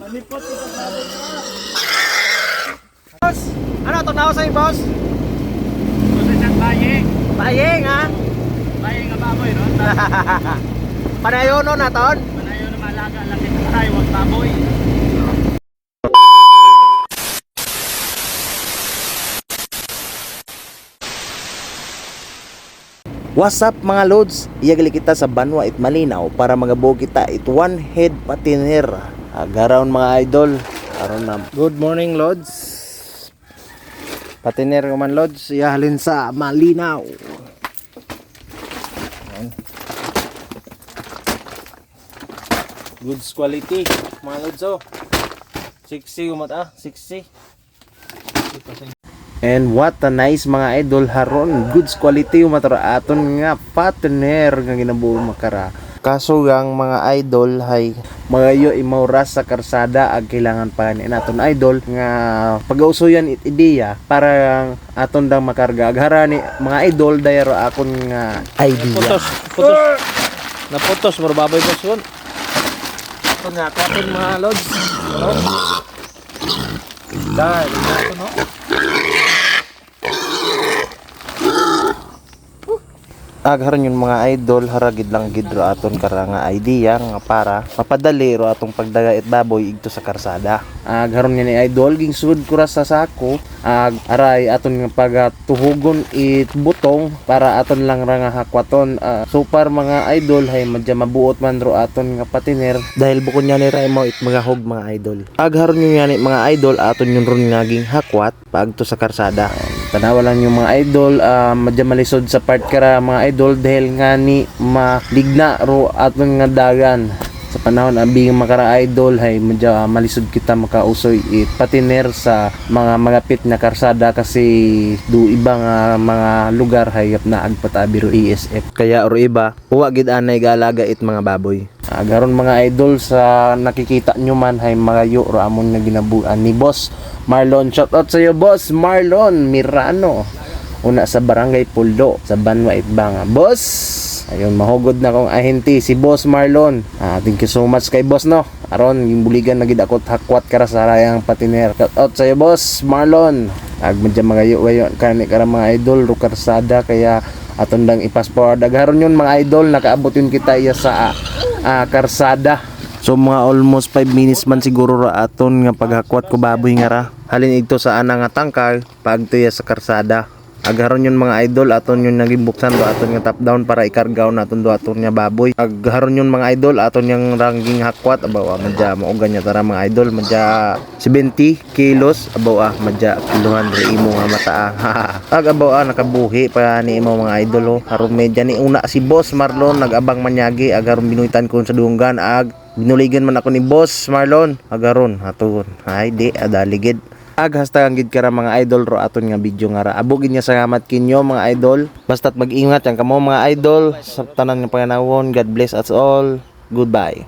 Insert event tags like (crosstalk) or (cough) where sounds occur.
Manipot kita sa. Boss, ano itong tawag sa'yo, boss? Gusto siyang baying. Bayeng, ha? (laughs) Baying nga baboy, no? Panayono na ton? Manayo na malaga lang ito tayo, wag baboy. What's up mga loads? Iyagali kita sa Banwa it Malinaw para magabuo kita it one head patiner. Agaraon mga idol. Aron na. Good morning loads. Patiner ko man loads. Iyahalin sa Malinaw. Goods quality mga loads oh. 60 umat ah, 60. And what a nice mga idol haron goods quality umatara aton nga partner nga ginabuo makara. Kaso gang mga idol hay mga yo imauras sa karsada ag kailangan pa ni naton idol nga pag-ausuyan it ideya para aton dang makarga aghara ni mga idol dayro akon nga idea. Putos, putos. Naputos, maro baboy boss yun. Ito nga aton mga lods. Dahil, ito no? Agharon yung mga idol haragid lang gid ro aton kara nga idea nga para mapadali ro atong pagdaga it baboy igto sa karsada. Agharon nga ni idol ging sud ko ra sa sako ag aray aton nga pagatuhugon it butong para aton lang ra nga hakwaton. Ah, so par mga idol hay madya mabuot man ro aton nga patiner. Dahil bukod niya ni ray mo it mga hog mga idol. Agharon yung ni mga idol aton yung ron nga ging hakwat paagto sa karsada tanawa lang yung mga idol ah, madya malisod sa part kara mga idol dahil nga ni maligna ro aton nga dagan sa panahon abing makara idol hay madya malisod kita makausoy it patiner sa mga magapit na karsada kasi do iba nga mga lugar hayop na agpatabi ro ESF kaya ro iba huwa gid anay galaga it mga baboy. Agaron mga idol sa nakikita nyo man hay mga yo ro amon nga ginabuan ni boss Marlon. Shout out sa iyo boss Marlon Mirano. Una sa barangay Puldo sa Banwa Itbanga. Boss ayun mahugod na kong ahente si boss Marlon. Ah, thank you so much kay boss no? Aron yung buligan na gid ako hakwat kara sa rayang patiner. Shout out sa iyo boss Marlon. Ag medyo mga yo wayo kani kara mga idol ro karsada. Kaya aton dang ipas forward agaron yun mga idol nakaabot yun kita iya sa ah, karsada. So mga almost 5 minutes man siguro ra aton nga paghakwat ko baboy nga ra. Halin ito sa ana nga tangkal pagtuya sa karsada. Agharon yun mga idol aton yun naging buksan do aton nga top down para ikargaw naton do aton nga baboy. Agharon yun mga idol aton yang ranking hakwat abaw ah, madya maugan niya tara mga idol madya 70 kilos abaw ah madya kilohan re imo nga mata ah. (laughs) Ag abaw ah nakabuhi pa ni imo mga idol oh. Haron medya ni una si Boss Marlon nagabang manyagi agaron binuitan ko sa dunggan ag binuligan man ako ni Boss Marlon agaron hatugon ay di adaligid ag hasta ang gid kara mga idol. Ro aton nga video nga ra. Abugin niya salamat kinyo mga idol. Basta't mag-ingat yan kamo mga idol. Sa tanan nga panganawon God bless us all. Goodbye